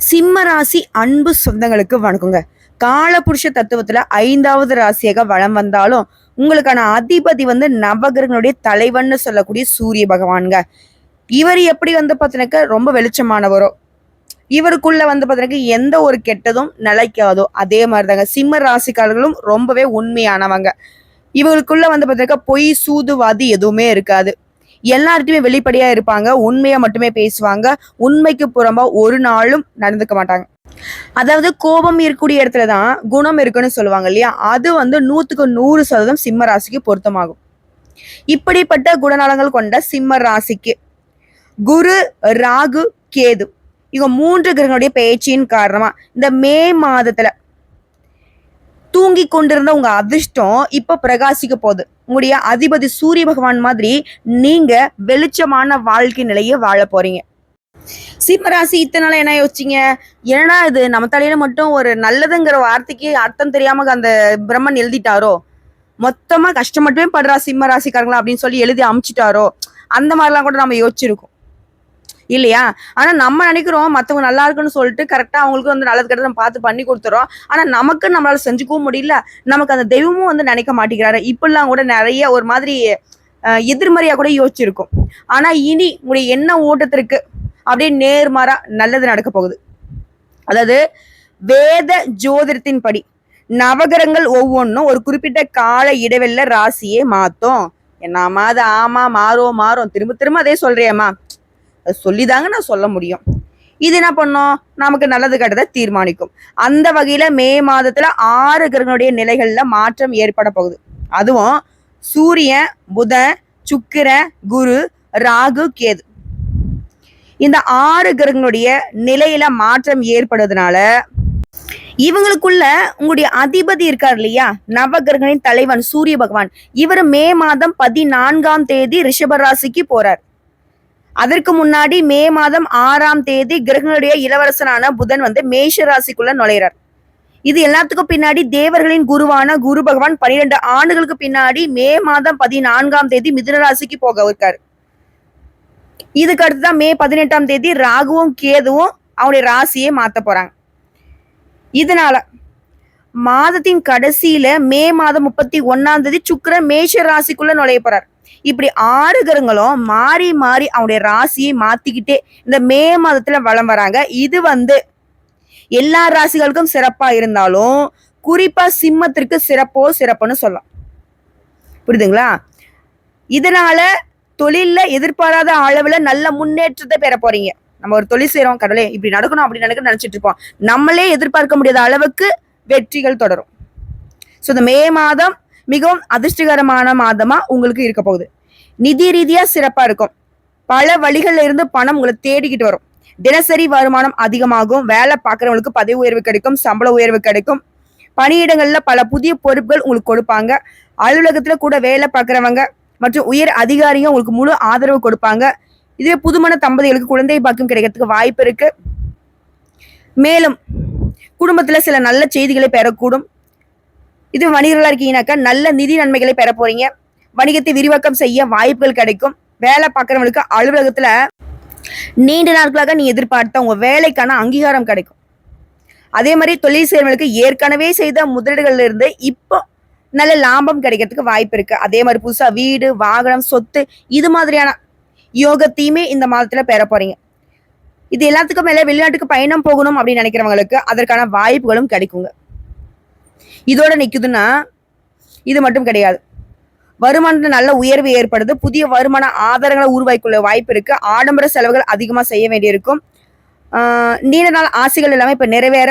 சிம்ம ராசி அன்பு சொந்தங்களுக்கு வணக்கங்க. காலபுருஷ தத்துவத்துல ஐந்தாவது ராசியாக வளம் வந்தாலும் உங்களுக்கான அதிபதி வந்து நவகிரகங்களுடைய தலைவன்னு சொல்லக்கூடிய சூரிய பகவான்க இவர் எப்படி வந்து பார்த்தீங்கன்னாக்கா ரொம்ப வெளிச்சமானவரோ இவருக்குள்ள வந்து பார்த்தீங்கன்னா எந்த ஒரு கெட்டதும் நிலைக்காதோ அதே மாதிரி தாங்க சிம்ம ராசிக்காரர்களும் ரொம்பவே உண்மையானவங்க. இவங்களுக்குள்ள வந்து பார்த்தீங்கன்னா பொய் சூதுவாதி எதுவுமே இருக்காது. எல்லார்ட்டையுமே வெளிப்படையா இருப்பாங்க உண்மையா மட்டுமே பேசுவாங்க உண்மைக்கு புறம்பா ஒரு நாளும் நடந்துக்க மாட்டாங்க. அதாவது கோபம் இருக்கக்கூடிய இடத்துல தான் குணம் இருக்குன்னு சொல்லுவாங்க இல்லையா? அது வந்து நூத்துக்கு நூறு சதவீதம் சிம்ம ராசிக்கு பொருத்தமாகும். இப்படிப்பட்ட குணநலங்கள் கொண்ட சிம்ம ராசிக்கு குரு ராகு கேது இவங்க மூன்று கிரகங்களுடைய பேச்சின் காரணமா இந்த மே மாதத்துல தூங்கி கொண்டிருந்த உங்க அதிர்ஷ்டம் இப்ப பிரகாசிக்க போகுது. உங்களுடைய அதிபதி சூரிய பகவான் மாதிரி நீங்க வெளிச்சமான வாழ்க்கை நிலையை வாழ போறீங்க. சிம்மராசி இத்தனை நாள் என்ன யோசிச்சீங்க? என்னடா இது நம்ம தலையில மட்டும் ஒரு நல்லதுங்கிற வார்த்தைக்கு அர்த்தம் தெரியாம அந்த பிரம்மன் எழுதிட்டாரோ? மொத்தமா கஷ்டம் மட்டுமே படுறா சிம்ம ராசிக்காரங்களா அப்படின்னு சொல்லி எழுதி அமுச்சிட்டாரோ? அந்த மாதிரிலாம் கூட நம்ம யோசிச்சிருக்கோம். இல்லையா? ஆனா நம்ம நினைக்கிறோம் மத்தவங்க நல்லா இருக்குன்னு சொல்லிட்டு கரெக்டா அவங்களுக்கு வந்து நல்லது கெட்டது நம்ம பார்த்து பண்ணி கொடுத்துறோம். ஆனா நமக்கு நம்மளால செஞ்சுக்கவும் முடியல. நமக்கு அந்த தெய்வமும் வந்து நினைக்க மாட்டேங்கிறாரு. இப்பெல்லாம் கூட நிறைய ஒரு மாதிரி எதிர்மறையா கூட யோசிச்சிருக்கும். ஆனா இனி உங்களுடைய என்ன ஓட்டத்திற்கு அப்படியே நேர்மாறா நல்லது நடக்க போகுது. அதாவது வேத ஜோதிடத்தின் படி நவகிரகங்கள் ஒவ்வொன்றும் ஒரு குறிப்பிட்ட கால இடைவெளில ராசியே மாத்தும். என்னம்மா அது ஆமா மாறும் மாறும். திரும்ப திரும்ப அதே சொல்றியம்மா. அது சொல்லிதாங்க நான் சொல்ல முடியும். இது என்ன பண்ணும்? நமக்கு நல்லது கெட்டதை தீர்மானிக்கும். அந்த வகையில மே மாதத்துல ஆறு கிரகனுடைய நிலைகள்ல மாற்றம் ஏற்பட போகுது. அதுவும் சூரியன் புதன் சுக்கிரன் குரு ராகு கேது. இந்த ஆறு கிரகங்களுடைய நிலையில மாற்றம் ஏற்படுறதுனால இவங்களுக்குள்ள உங்களுடைய அதிபதி இருக்கார் இல்லையா? நவகிரகனின் தலைவன் சூரிய பகவான். இவர் மே மாதம் பதினான்காம் தேதி ரிஷபராசிக்கு போறார். அதற்கு முன்னாடி மே மாதம் ஆறாம் தேதி கிரகனுடைய இளவரசனான புதன் வந்து மேஷ ராசிக்குள்ள நுழையிறார். இது எல்லாத்துக்கும் பின்னாடி தேவர்களின் குருவான குரு பகவான் பன்னிரெண்டு ஆண்டுகளுக்கு பின்னாடி மே மாதம் பதினான்காம் தேதி மிதுன ராசிக்கு போக இருக்காரு. இதுக்கு அடுத்துதான் மே பதினெட்டாம் தேதி ராகுவும் கேதுவும் அவனுடைய ராசியை மாத்த போறாங்க. இதனால மாதத்தின் கடைசியில மே மாதம் முப்பத்தி ஒன்னாம் தேதி சுக்கிரன் மேஷ ராசிக்குள்ள நுழைய போறார். இப்படி ஆறு கிரகங்களும் மாறி மாறி அவனுடைய ராசியை மாத்திக்கிட்டே இந்த மே மாதத்துல வலம் வராங்க. இது வந்து எல்லா ராசிகளுக்கும் சிறப்பா இருந்தாலும் குறிப்பா சிம்மத்திற்கு சிறப்போ சிறப்புன்னு சொல்லலாம். புரியுதுங்களா? இதனால தொழில்ல எதிர்பாராத அளவுல நல்ல முன்னேற்றத்தை பெற போறீங்க. நம்ம ஒரு தொழில் செய்யறோம் கடவுளே இப்படி நடக்கணும் அப்படி நடக்கணும் நினைச்சிட்டு இருப்போம். நம்மளே எதிர்பார்க்க முடியாத அளவுக்கு வெற்றிகள் தொடரும். ஸோ இந்த மே மாதம் மிகவும் அதிர்ஷ்டகரமான மாதமா உங்களுக்கு இருக்க போகுது. நிதி ரீதியா சிறப்பா இருக்கும். பல வழிகள்ல இருந்து பணம் உங்களை தேடிக்கிட்டு வரும். தினசரி வருமானம் அதிகமாகும். வேலை பார்க்குறவங்களுக்கு பதவி உயர்வு கிடைக்கும். சம்பள உயர்வு கிடைக்கும். பணியிடங்கள்ல பல புதிய பொறுப்புகள் உங்களுக்கு கொடுப்பாங்க. அலுவலகத்துல கூட வேலை பார்க்குறவங்க மற்றும் உயர் அதிகாரிகள் உங்களுக்கு முழு ஆதரவு கொடுப்பாங்க. இதுவே புதுமண தம்பதிகளுக்கு குழந்தை பாக்கியம் கிடைக்கிறதுக்கு வாய்ப்பு இருக்கு. மேலும் குடும்பத்துல சில நல்ல செய்திகளை பெறக்கூடும். இது வணிகர்களா இருக்கீங்கன்னாக்கா நல்ல நிதி நன்மைகளை பெற போறீங்க. வணிகத்தை விரிவாக்கம் செய்ய வாய்ப்புகள் கிடைக்கும். வேலை பார்க்குறவங்களுக்கு அலுவலகத்தில் நீண்ட நாட்களாக நீ எதிர்பார்த்த உங்கள் வேலைக்கான அங்கீகாரம் கிடைக்கும். அதே மாதிரி தொழில் செய்கிறவங்களுக்கு ஏற்கனவே செய்த முதலீடுகள்ல இருந்து இப்போ நல்ல லாபம் கிடைக்கிறதுக்கு வாய்ப்பு இருக்கு. அதே மாதிரி புதுசாக வீடு வாகனம் சொத்து இது மாதிரியான யோகத்தையுமே இந்த மாதத்தில் பெற போறீங்க. இது எல்லாத்துக்கும் மேலே வெளிநாட்டுக்கு பயணம் போகணும் அப்படின்னு நினைக்கிறவங்களுக்கு அதற்கான வாய்ப்புகளும் கிடைக்குங்க. இதோட நிற்குதுன்னா இது மட்டும் கிடையாது. வருமானத்தில் நல்ல உயர்வு ஏற்படுது. புதிய வருமான ஆதாரங்களை உருவாக்கிக்கொள்ள வாய்ப்பு இருக்குது ஆடம்பர செலவுகள் அதிகமாக செய்ய வேண்டியிருக்கும். நீண்ட நாள் ஆசைகள் எல்லாமே இப்போ நிறைவேற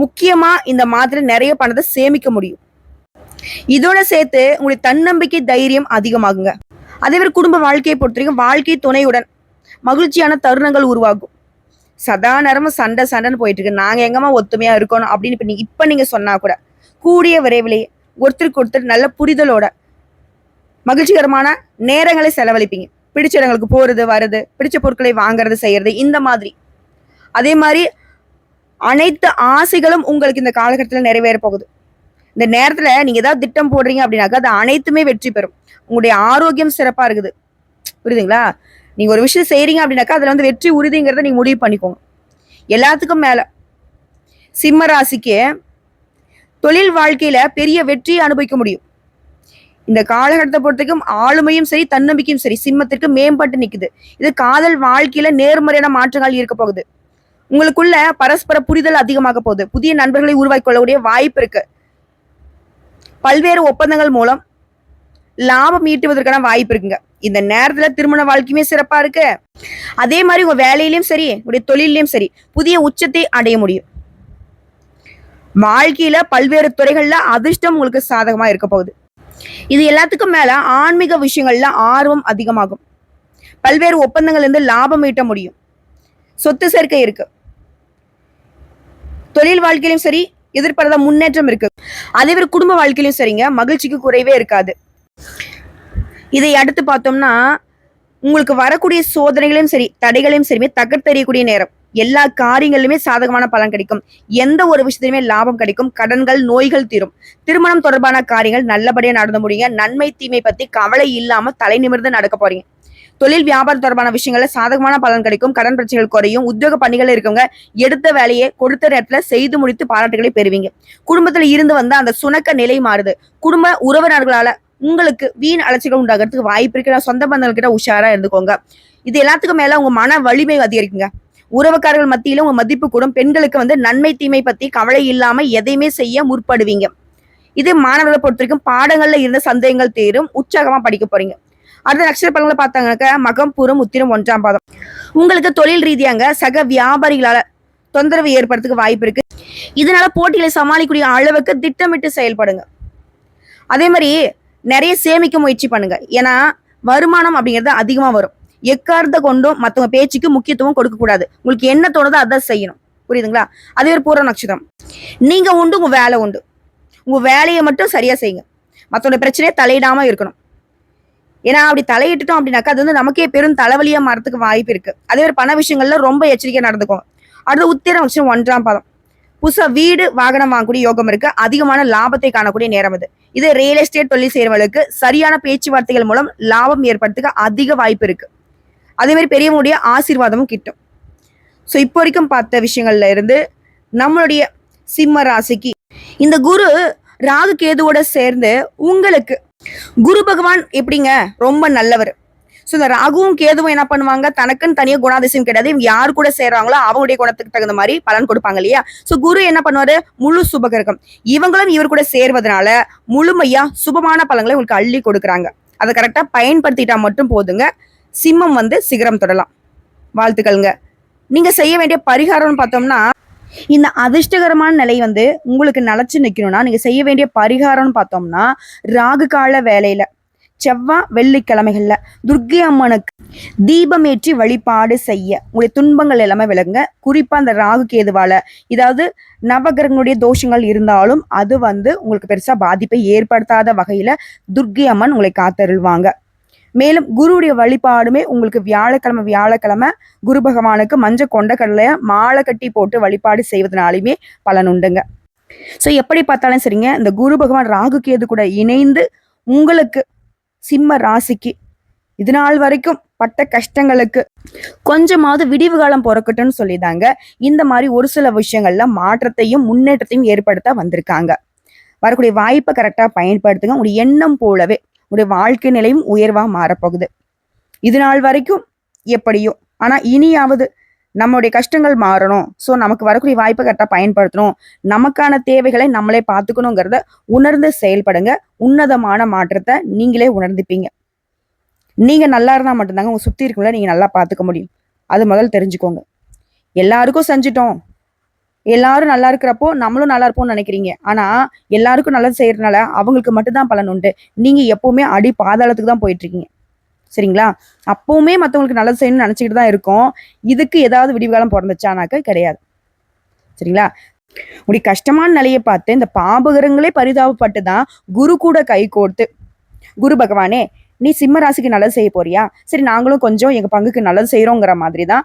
முக்கியமாக இந்த மாதிரி நிறைய பணத்தை சேமிக்க முடியும். இதோட சேர்த்து உங்களுடைய தன்னம்பிக்கை தைரியம் அதிகமாகுங்க. அதே மாதிரி குடும்ப வாழ்க்கையை பொறுத்த வரைக்கும் வாழ்க்கை துணையுடன் மகிழ்ச்சியான தருணங்கள் உருவாகும். சதா நேரமும் சண்டை சண்டைன்னு போயிட்டு இருக்கு. நாங்கள் எங்கம்மா ஒத்துமையாக இருக்கணும் அப்படின்னு இப்போ நீங்கள் இப்போ நீங்கள் சொன்னால் கூட கூடிய விரைவிலேயே ஒருத்தருக்கு ஒருத்தர் நல்ல புரிதலோட மகிழ்ச்சிகரமான நேரங்களை செலவழிப்பீங்க. பிடிச்ச இடங்களுக்கு போகிறது வர்றது பிடிச்ச பொருட்களை வாங்குறது செய்கிறது இந்த மாதிரி. அதே மாதிரி அனைத்து ஆசைகளும் உங்களுக்கு இந்த காலகட்டத்தில் நிறைவேற போகுது. இந்த நேரத்தில் நீங்கள் ஏதாவது திட்டம் போடுறீங்க அப்படின்னாக்கா அது அனைத்துமே வெற்றி பெறும். உங்களுடைய ஆரோக்கியம் சிறப்பாக இருக்குது. புரியுதுங்களா? நீங்கள் ஒரு விஷயம் செய்கிறீங்க அப்படின்னாக்கா அதில் வந்து வெற்றி உறுதிங்கிறத நீங்கள் முடிவு பண்ணிக்கோங்க. எல்லாத்துக்கும் மேலே. சிம்ம ராசிக்கு தொழில் வாழ்க்கையில பெரிய வெற்றியை அனுபவிக்க முடியும். இந்த காலகட்டத்தை பொறுத்தக்கும் ஆளுமையும் சரி தன்னம்பிக்கையும் சரி சிம்மத்திற்கு மேம்பட்டு நிக்குது. இது காதல் வாழ்க்கையில நேர்மறையான மாற்றங்கள் இருக்க போகுது. உங்களுக்குள்ள பரஸ்பர புரிதல் அதிகமாக போகுது. புதிய நண்பர்களை உருவாக்கி கொள்ளக்கூடிய வாய்ப்பு இருக்கு. பல்வேறு ஒப்பந்தங்கள் மூலம் லாபம் ஈட்டுவதற்கான வாய்ப்பு இருக்குங்க. இந்த நேரத்துல திருமண வாழ்க்கையுமே சிறப்பா இருக்கு. அதே மாதிரி உங்க வேலையிலயும் சரி உங்களுடைய தொழிலையும் சரி புதிய உச்சத்தை அடைய முடியும். வாழ்க்கையில பல்வேறு துறைகள்ல அதிர்ஷ்டம் உங்களுக்கு சாதகமா இருக்க போகுது. இது எல்லாத்துக்கும் மேல ஆன்மீக விஷயங்கள்ல ஆர்வம் அதிகமாகும். பல்வேறு ஒப்பந்தங்கள்ல இருந்து லாபம் ஈட்ட முடியும். சொத்து சேர்க்கை இருக்கு. தொழில் வாழ்க்கையிலும் சரி எதிர்பாராத முன்னேற்றம் இருக்கு. அதே மாதிரி குடும்ப வாழ்க்கையிலும் சரிங்க மகிழ்ச்சிக்கு குறைவே இருக்காது. இதை அடுத்து பார்த்தோம்னா உங்களுக்கு வரக்கூடிய சோதனைகளையும் சரி தடைகளையும் சரிமே தகர்த்தெறியக்கூடிய நேரம். எல்லா காரியங்களிலுமே சாதகமான பலன் கிடைக்கும். எந்த ஒரு விஷயத்திலுமே லாபம் கிடைக்கும். கடன்கள் நோய்கள் தீரும். திருமணம் தொடர்பான காரியங்கள் நல்லபடியா நடந்து முடியுங்க. நன்மை தீமை பத்தி கவலை இல்லாம தலை நிமிர்ந்து நடக்க போறீங்க. தொழில் வியாபாரம் தொடர்பான விஷயங்கள்ல சாதகமான பலன் கிடைக்கும். கடன் பிரச்சனைகள் குறையும். உத்தியோக பணிகள் இருக்கவங்க எடுத்த வேலையை கொடுத்த நேரத்துல செய்து முடித்து பாராட்டுகளை பெறுவீங்க. குடும்பத்துல இருந்து வந்த அந்த சுணக்க நிலை மாறுது. குடும்ப உறவினர்களால உங்களுக்கு வீண் அலட்சிகள் உண்டாகிறதுக்கு வாய்ப்பு இருக்கு. சொந்த பந்தங்கள் கிட்ட உஷாரா இருந்துக்கோங்க. இது எல்லாத்துக்கும் மேல உங்க மன வலிமை அதிகரிக்குங்க. உறவுக்காரர்கள் மத்தியிலும் உங்க மதிப்பு கூடும். பெண்களுக்கு வந்து நன்மை தீமை பத்தி கவலை இல்லாம எதையுமே செய்ய முற்படுவீங்க. இது மாணவர்களை பொறுத்த வரைக்கும் பாடங்கள்ல இருந்த சந்தேகங்கள் தீரும். உற்சாகமா படிக்க போறீங்க. அடுத்த நட்சத்திர பலன்களை பார்த்தாங்கன்னாக்க மகம் பூரம் உத்திரம் ஒன்றாம் பாதம். உங்களுக்கு தொழில் ரீதியாங்க சக வியாபாரிகளால தொந்தரவு ஏற்படுறதுக்கு வாய்ப்பு இருக்கு. இதனால போட்டிகளை சமாளிக்கக்கூடிய அளவுக்கு திட்டமிட்டு செயல்படுங்க. அதே மாதிரி நிறைய சேமிக்க முயற்சி பண்ணுங்க. ஏன்னா வருமானம் அப்படிங்கிறது அதிகமா வரும். எக்காரத்தை கொண்டும் மத்தவங்க பேச்சுக்கு முக்கியத்துவம் கொடுக்க கூடாது உங்களுக்கு என்ன தோணுதோ அதான் செய்யணும். புரியுதுங்களா? அதே ஒரு பூர்வ நட்சத்திரம். நீங்க உண்டு உங்க வேலை உண்டு. உங்க வேலையை மட்டும் சரியா செய்யுங்க. மத்தவங்க பிரச்சனையை தலையிடாம இருக்கணும். ஏன்னா அப்படி தலையிட்டுட்டோம் அப்படின்னாக்கா அது வந்து நமக்கே பெரும் தலைவலியா மாறதுக்கு வாய்ப்பு இருக்கு. அதே மாதிரி பண விஷயங்கள்ல ரொம்ப எச்சரிக்கையாக நடந்துக்கும் அடுத்து உத்திரம் நட்சத்திரம் ஒன்றாம் பாதம். புதுசா வீடு வாகனம் வாங்கக்கூடிய யோகம் இருக்கு. அதிகமான லாபத்தை காணக்கூடிய நேரம் இது. இது ரியல் எஸ்டேட் தொழில் செய்கிறவங்களுக்கு சரியான பேச்சுவார்த்தைகள் மூலம் லாபம் ஏற்படுறதுக்கு அதிக வாய்ப்பு இருக்கு. அதேமாதிரி பெரியவங்களுடைய ஆசீர்வாதமும் கிட்டும். ஸோ இப்போ வரைக்கும் பார்த்த விஷயங்கள்ல இருந்து நம்மளுடைய சிம்ம ராசிக்கு இந்த குரு ராகு கேதுவோட சேர்ந்து உங்களுக்கு குரு பகவான் எப்படிங்க? ரொம்ப நல்லவர். ஸோ இந்த ராகுவும் கேதுவும் என்ன பண்ணுவாங்க? தனக்குன்னு தனியாக குணாதிசயம் கிடையாது. இவங்க யார் கூட சேர்றாங்களோ அவங்களுடைய குணத்துக்கு தகுந்த மாதிரி பலன் கொடுப்பாங்க இல்லையா? ஸோ குரு என்ன பண்ணுவாரு? முழு சுபகிரகம். இவங்களும் இவர் கூட சேர்வதனால முழுமையா சுபமான பலன்களை உங்களுக்கு அள்ளி கொடுக்குறாங்க. அதை கரெக்டாக பயன்படுத்திட்டா மட்டும் போதுங்க. சிம்மம் வந்து சிகரம் தொடலாம். வாழ்த்துக்கள்ங்க. நீங்க செய்ய வேண்டிய பரிகாரம்னு பார்த்தோம்னா இந்த அதிர்ஷ்டகரமான நிலை வந்து உங்களுக்கு நிலச்சி நிற்கணும்னா நீங்க செய்ய வேண்டிய பரிகாரம்னு பார்த்தோம்னா ராகு கால வேலையில செவ்வாய் வெள்ளிக்கிழமைகள்ல துர்க்கை அம்மனுக்கு தீபமேற்றி வழிபாடு செய்ய உங்களுடைய துன்பங்கள் எல்லாமே விளங்க குறிப்பா அந்த ராகு கேதுவால இதாவது நவகிரகங்களுடைய தோஷங்கள் இருந்தாலும் அது வந்து உங்களுக்கு பெருசா பாதிப்பை ஏற்படுத்தாத வகையில துர்க்கை அம்மன் உங்களை காத்தருள்வாங்க. மேலும் குருவுடைய வழிபாடுமே உங்களுக்கு வியாழக்கிழமை வியாழக்கிழமை குரு பகவானுக்கு மஞ்சள் கொண்ட கடலைய மாலை கட்டி போட்டு வழிபாடு செய்வதனாலுமே பலன் உண்டுங்க. ஸோ எப்படி பார்த்தாலும் சரிங்க இந்த குரு பகவான் ராகு கேது கூட இணைந்து உங்களுக்கு சிம்ம ராசிக்கு இது நாள் வரைக்கும் பட்ட கஷ்டங்களுக்கு கொஞ்சமாவது விடிவு காலம் பிறக்கட்டும்னு சொல்லிதாங்க. இந்த மாதிரி ஒரு சில விஷயங்கள்ல மாற்றத்தையும் முன்னேற்றத்தையும் ஏற்படுத்த வந்திருக்காங்க. வரக்கூடிய வாய்ப்பை கரெக்டாக பயன்படுத்துங்க. உங்களுடைய எண்ணம் போலவே உங்களுடைய வாழ்க்கை நிலையும் உயர்வாக மாறப்போகுது. இது நாள் வரைக்கும் எப்படியோ ஆனால் இனியாவது நம்மளுடைய கஷ்டங்கள் மாறணும். ஸோ நமக்கு வரக்கூடிய வாய்ப்பை கரெக்டாக பயன்படுத்தணும். நமக்கான தேவைகளை நம்மளே பார்த்துக்கணுங்கிறத உணர்ந்து செயல்படுங்க. உன்னதமான மாற்றத்தை நீங்களே உணர்ந்துப்பீங்க. நீங்கள் நல்லா இருந்தால் மட்டும்தாங்க உங்கள் சுற்றி இருக்கும்ல நீங்கள் நல்லா பார்த்துக்க முடியும். அது முதல் தெரிஞ்சுக்கோங்க. எல்லாருக்கும் செஞ்சுட்டோம். எல்லாரும் நல்லா இருக்கிறப்போ நம்மளும் நல்லா இருப்போம்னு நினைக்கிறீங்க. ஆனா எல்லாருக்கும் நல்லது செய்யறதுனால அவங்களுக்கு மட்டும்தான் பலன் உண்டு. நீங்க எப்பவுமே அடி பாதாளத்துக்கு தான் போயிட்டு இருக்கீங்க சரிங்களா? அப்பவுமே மற்றவங்களுக்கு நல்லது செய்யணும்னு நினச்சிக்கிட்டு தான் இருக்கோம். இதுக்கு ஏதாவது விடிவுகாலம் பிறந்துச்சானாக்க கிடையாது. சரிங்களா? உடைய கஷ்டமான நிலையை பார்த்து இந்த பாபகரங்களே பரிதாபப்பட்டு தான் குரு கூட கை கோர்த்து குரு பகவானே நீ சிம்ம ராசிக்கு நல்லது செய்ய போறியா? சரி நாங்களும் கொஞ்சம் எங்க பங்குக்கு நல்லது செய்யறோங்கிற மாதிரி தான்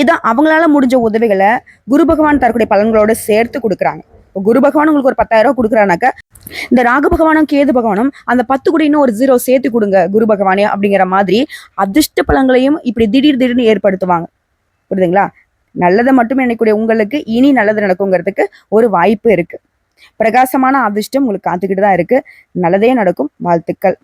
இதான் அவங்களால முடிஞ்ச உதவிகளை குரு பகவான் தரக்கூடிய பலன்களோட சேர்த்து கொடுக்குறாங்க. இப்போ குரு பகவான் உங்களுக்கு ஒரு பத்தாயிரம் ரூபா கொடுக்குறானாக்க இந்த ராகு பகவானும் கேது பகவானும் அந்த பத்து கூட இன்னும் ஒரு ஜீரோ சேர்த்து கொடுங்க குரு பகவானே அப்படிங்கிற மாதிரி அதிர்ஷ்ட பலன்களையும் இப்படி திடீர் திடீர்னு ஏற்படுத்துவாங்க. புரியுதுங்களா? நல்லதை மட்டும் நினைக்கக்கூடிய உங்களுக்கு இனி நல்லது நடக்குங்கிறதுக்கு ஒரு வாய்ப்பு இருக்கு. பிரகாசமான அதிர்ஷ்டம் உங்களுக்கு காத்துக்கிட்டு தான் இருக்கு. நல்லதே நடக்கும். வாழ்த்துக்கள்.